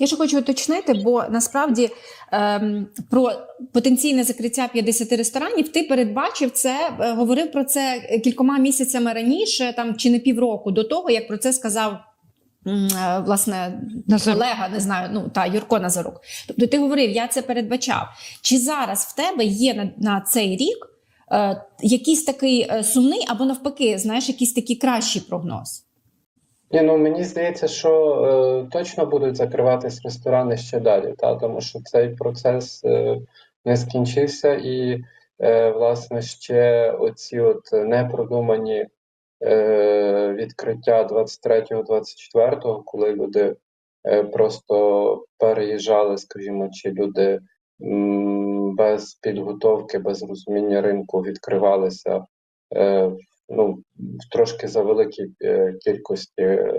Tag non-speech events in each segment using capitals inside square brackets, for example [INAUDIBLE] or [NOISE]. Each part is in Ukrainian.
Я ще хочу уточнити, бо насправді ем, про потенційне закриття 50 ресторанів ти передбачив це, е, говорив про це кількома місяцями раніше, там чи не півроку до того, як про це сказав. е, Власне, Назарук. колега, не знаю, ну та Юрко Назарук. Тобто ти говорив, я це передбачав. Чи зараз в тебе є на, на цей рік е, якийсь такий е, сумний або навпаки, знаєш, якийсь такий кращий прогноз? Ні, ну мені здається, що е, точно будуть закриватись ресторани ще далі, та, тому що цей процес е, не скінчився, і е, власне ще оці от непродумані е, відкриття 23-24, коли люди е, просто переїжджали, скажімо, чи люди м, без підготовки, без розуміння ринку відкривалися. Е, ну, в трошки за великій е, кількості е,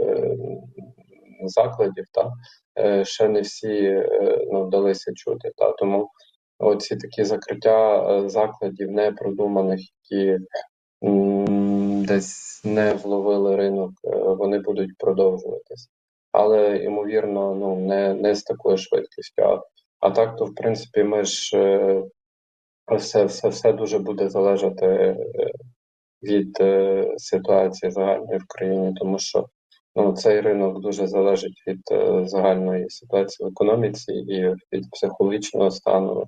закладів, та е, ще не всі ну, вдалися чути. Та тому оці такі закриття закладів непродуманих, які десь не вловили ринок, вони будуть продовжуватись. Але ймовірно, ну не, не з такою швидкістю. А, а так, то в принципі, ми ж все, все, все дуже буде залежати. Від е, ситуації загальної в країні, тому що ну, цей ринок дуже залежить від е, загальної ситуації в економіці і від психологічного стану,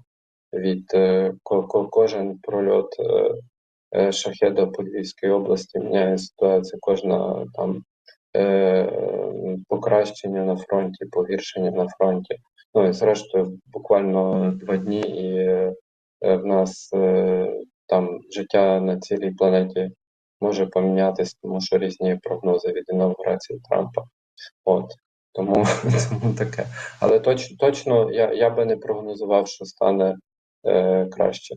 від е, ко- ко- кожен прольот е, е, шахеда по Львівській області міняє ситуацію, кожна там е, покращення на фронті, погіршення на фронті. Ну і зрештою, буквально два дні, і в нас там життя на цілій планеті може помінятись, тому що різні прогнози від інаугурації Трампа. От тому, [LAUGHS] тому таке. Але точ, точно я, я би не прогнозував, що стане е, краще.